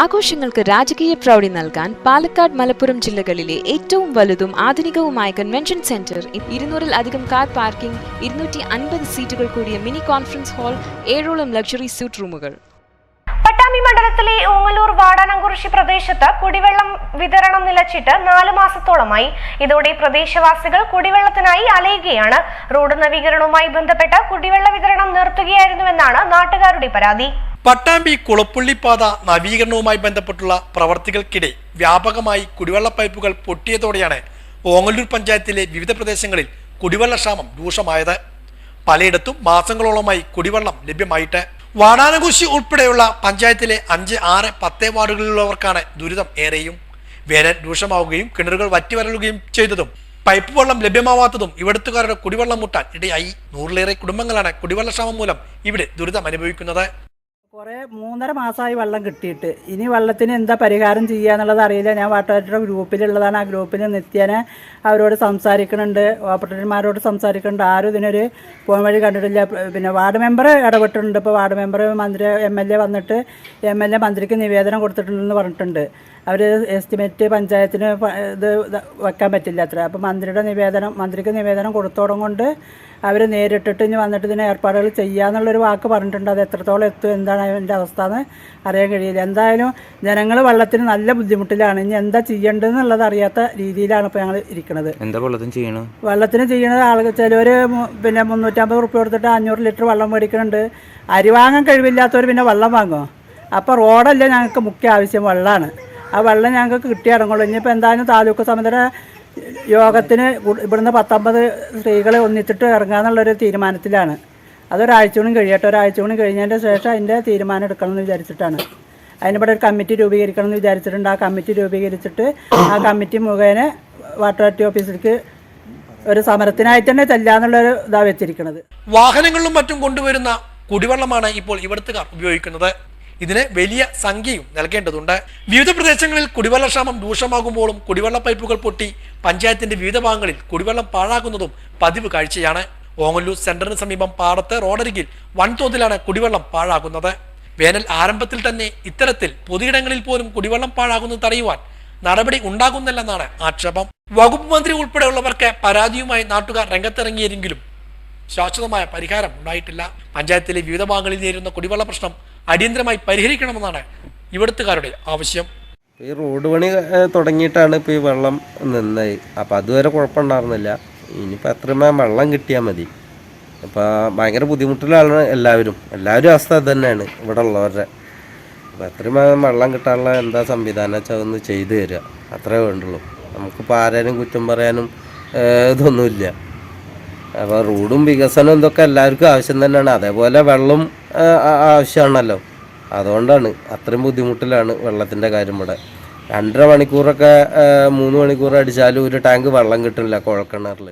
ആഘോഷങ്ങൾക്ക് രാജകീയ പ്രൗഢി നൽകാൻ പാലക്കാട് മലപ്പുറം ജില്ലകളിലെ ഏറ്റവും വലുതും ആധുനികവുമായ കൺവെൻഷൻ സെന്റർ ഇരുന്നൂറിൽ അധികം കാർ പാർക്കിംഗ് ഇരുന്നൂറ്റി അൻപത് സീറ്റുകൾ കൂടിയ മിനി കോൺഫറൻസ് ഹാൾ ഏഴോളം ലക്ഷറി സ്യൂട്ട് റൂമുകൾ. പട്ടാമ്പി മണ്ഡലത്തിലെ ഓങ്ങലൂർ വാടാനംകുറിശി പ്രദേശത്ത് കുടിവെള്ളം വിതരണം നിലച്ചിട്ട് നാലു മാസത്തോളമായി. ഇതോടെ പ്രദേശവാസികൾ കുടിവെള്ളത്തിനായി അലയുകയാണ്. റോഡ് നവീകരണവുമായി ബന്ധപ്പെട്ട് കുടിവെള്ള വിതരണം നിർത്തുകയായിരുന്നുവെന്നാണ് നാട്ടുകാരുടെ പരാതി. പട്ടാമ്പി കുളപ്പുള്ളിപ്പാത നവീകരണവുമായി ബന്ധപ്പെട്ടുള്ള പ്രവർത്തികൾക്കിടെ വ്യാപകമായി കുടിവെള്ള പൈപ്പുകൾ പൊട്ടിയതോടെയാണ് ഓങ്ങല്ലൂർ പഞ്ചായത്തിലെ വിവിധ പ്രദേശങ്ങളിൽ കുടിവെള്ളക്ഷാമം രൂക്ഷമായത്. പലയിടത്തും മാസങ്ങളോളമായി കുടിവെള്ളം ലഭ്യമായിട്ട്. വാടാനകുശി ഉൾപ്പെടെയുള്ള പഞ്ചായത്തിലെ അഞ്ച് ആറ് പത്ത് വാർഡുകളിലുള്ളവർക്കാണ് ദുരിതം ഏറെയും. വേനൽ രൂക്ഷമാവുകയും കിണറുകൾ വറ്റിവരലുകയും ചെയ്തതും. പൈപ്പ് വെള്ളം ലഭ്യമാവാത്തതും ഇവിടുത്തുകാരുടെ കുടിവെള്ളം മുട്ടാൻ ഇടയായി. നൂറിലേറെ കുടുംബങ്ങളാണ് കുടിവെള്ളക്ഷാമം മൂലം ഇവിടെ ദുരിതം അനുഭവിക്കുന്നത് കുറേ മൂന്നര മാസമായി വെള്ളം കിട്ടിയിട്ട്. ഇനി വെള്ളത്തിന് എന്താ പരിഹാരം ചെയ്യുക എന്നുള്ളത് അറിയില്ല. ഞാൻ വാട്ടുകാരുടെ ഗ്രൂപ്പിലുള്ളതാണ്. ആ ഗ്രൂപ്പിൽ നിത്യേന അവരോട് സംസാരിക്കുന്നുണ്ട് ഓപ്പറേറ്റർമാരോട് സംസാരിക്കുന്നുണ്ട് ആരും ഇതിനൊരു പോകാൻ വഴി കണ്ടിട്ടില്ല. പിന്നെ വാർഡ് മെമ്പർ ഇടപെട്ടിട്ടുണ്ട്. ഇപ്പോൾ വാർഡ് മെമ്പർ മന്ത്രി എം എൽ എ വന്നിട്ട് എം എൽ എ മന്ത്രിക്ക് നിവേദനം കൊടുത്തിട്ടുണ്ടെന്ന് പറഞ്ഞിട്ടുണ്ട്. അവർ എസ്റ്റിമേറ്റ് പഞ്ചായത്തിന് ഇത് വെക്കാൻ പറ്റില്ല അത്ര. അപ്പോൾ മന്ത്രിയുടെ നിവേദനം മന്ത്രിക്ക് നിവേദനം കൊടുത്തോടം കൊണ്ട് അവർ നേരിട്ടിട്ട് ഇനി വന്നിട്ട് ഇതിന് ഏർപ്പാടുകൾ ചെയ്യാന്നുള്ളൊരു വാക്ക് പറഞ്ഞിട്ടുണ്ട്. അത് എത്രത്തോളം എത്തും എന്താണ് അതിന്റെ അവസ്ഥ എന്ന് അറിയാൻ കഴിയില്ല. എന്തായാലും ജനങ്ങൾ വെള്ളത്തിന് നല്ല ബുദ്ധിമുട്ടിലാണ്. ഇനി എന്താ ചെയ്യേണ്ടതെന്നുള്ളത് അറിയാത്ത രീതിയിലാണ് ഇപ്പോൾ ഞങ്ങൾ ഇരിക്കുന്നത് എന്താ വെള്ളത്തിന് ചെയ്യണത് വെള്ളത്തിന് ചെയ്യണത് ആളുകൾ ചിലവർ പിന്നെ മുന്നൂറ്റമ്പത് റുപ്യ കൊടുത്തിട്ട് അഞ്ഞൂറ് ലിറ്റർ വെള്ളം മേടിക്കുന്നുണ്ട് അരി വാങ്ങാൻ കഴിവില്ലാത്തവർ പിന്നെ വെള്ളം വാങ്ങുമോ അപ്പോൾ റോഡല്ല ഞങ്ങൾക്ക് മുഖ്യ ആവശ്യം വെള്ളമാണ് ആ വെള്ളം ഞങ്ങൾക്ക് കിട്ടിയിടങ്ങുള്ളൂ. ഇനിയിപ്പോൾ എന്തായാലും താലൂക്ക് സമിതിയുടെ യോഗത്തിന് ഇവിടുന്ന് പത്തൊമ്പത് സ്ത്രീകളെ ഒന്നിച്ചിട്ട് ഇറങ്ങാന്നുള്ളൊരു തീരുമാനത്തിലാണ്. അതൊരാഴ്ച കൂടി കഴിയട്ടെ. ഒരാഴ്ച കൂടി കഴിഞ്ഞതിന്റെ ശേഷം അതിന്റെ തീരുമാനം എടുക്കണം എന്ന് വിചാരിച്ചിട്ടാണ് അതിനിവിടെ ഒരു കമ്മിറ്റി രൂപീകരിക്കണം എന്ന് വിചാരിച്ചിട്ടുണ്ട്. ആ കമ്മിറ്റി രൂപീകരിച്ചിട്ട് ആ കമ്മിറ്റി മുഖേന വാട്ടർ അതോറിറ്റി ഓഫീസിലേക്ക് ഒരു സമരത്തിനായി തന്നെ ചെല്ലാന്നുള്ളൊരു ഇതാ വെച്ചിരിക്കുന്നത് വാഹനങ്ങളിലും മറ്റും കൊണ്ടുവരുന്ന കുടിവെള്ളമാണ് ഇപ്പോൾ ഇവിടുത്തുകാർ ഉപയോഗിക്കുന്നത്. ഇതിന് വലിയ സംഖ്യയും നൽകേണ്ടതുണ്ട്. വിവിധ പ്രദേശങ്ങളിൽ കുടിവെള്ളക്ഷാമം രൂക്ഷമാകുമ്പോഴും കുടിവെള്ള പൈപ്പുകൾ പൊട്ടി പഞ്ചായത്തിന്റെ വിവിധ ഭാഗങ്ങളിൽ കുടിവെള്ളം പാഴാകുന്നതും പതിവ് കാഴ്ചയാണ്. ഓങ്ങല്ലൂർ സെന്ററിന് സമീപം പാടത്ത് റോഡരികിൽ വൻതോതിലാണ് കുടിവെള്ളം പാഴാകുന്നത്. വേനൽ ആരംഭത്തിൽ തന്നെ ഇത്തരത്തിൽ പൊതുയിടങ്ങളിൽ പോലും കുടിവെള്ളം പാഴാകുന്നത് തടയുവാൻ നടപടി ഉണ്ടാകുന്നില്ലെന്നാണ് ആക്ഷേപം. വകുപ്പ് മന്ത്രി ഉൾപ്പെടെയുള്ളവർക്ക് പരാതിയുമായി നാട്ടുകാർ രംഗത്തിറങ്ങിയെങ്കിലും ശാശ്വതമായ പരിഹാരം ഉണ്ടായിട്ടില്ല. പഞ്ചായത്തിലെ വിവിധ ഭാഗങ്ങളിൽ നേരിടുന്ന കുടിവെള്ള പ്രശ്നം അടിയന്തരമായി പരിഹരിക്കണമെന്നാണ് ഇവിടുത്തുകാരുടെ ആവശ്യം. ഈ റോഡ് പണി തുടങ്ങിയിട്ടാണ് ഇപ്പോൾ ഈ വെള്ളം നിന്നത്. അപ്പോൾ അതുവരെ കുഴപ്പമുണ്ടായിരുന്നില്ല. ഇനിയിപ്പോൾ എത്രയും വെള്ളം കിട്ടിയാൽ മതി. അപ്പോൾ ഭയങ്കര ബുദ്ധിമുട്ടിലാണ് എല്ലാവരും. എല്ലാവരും അവസ്ഥ അത് തന്നെയാണ് ഇവിടെ ഉള്ളവരുടെ. അപ്പോൾ എത്രയും വെള്ളം കിട്ടാനുള്ള എന്താ സംവിധാനം വെച്ചാൽ ഒന്ന് ചെയ്തു തരിക അത്രേ വേണ്ടുള്ളൂ. നമുക്കിപ്പോൾ ആരാനും കുറ്റം പറയാനും ഇതൊന്നുമില്ല. അപ്പോൾ റോഡും വികസനവും ഇതൊക്കെ എല്ലാവർക്കും ആവശ്യം തന്നെയാണ്. അതേപോലെ വെള്ളം ആവശ്യമാണല്ലോ. അതുകൊണ്ടാണ് അത്രയും ബുദ്ധിമുട്ടിലാണ് വെള്ളത്തിന്റെ കാര്യം ഇവിടെ. രണ്ടര മണിക്കൂറൊക്കെ മൂന്ന് മണിക്കൂർ അടിച്ചാലും ഒരു ടാങ്ക് വെള്ളം കിട്ടുന്നില്ല കുഴൽക്കിണറിൽ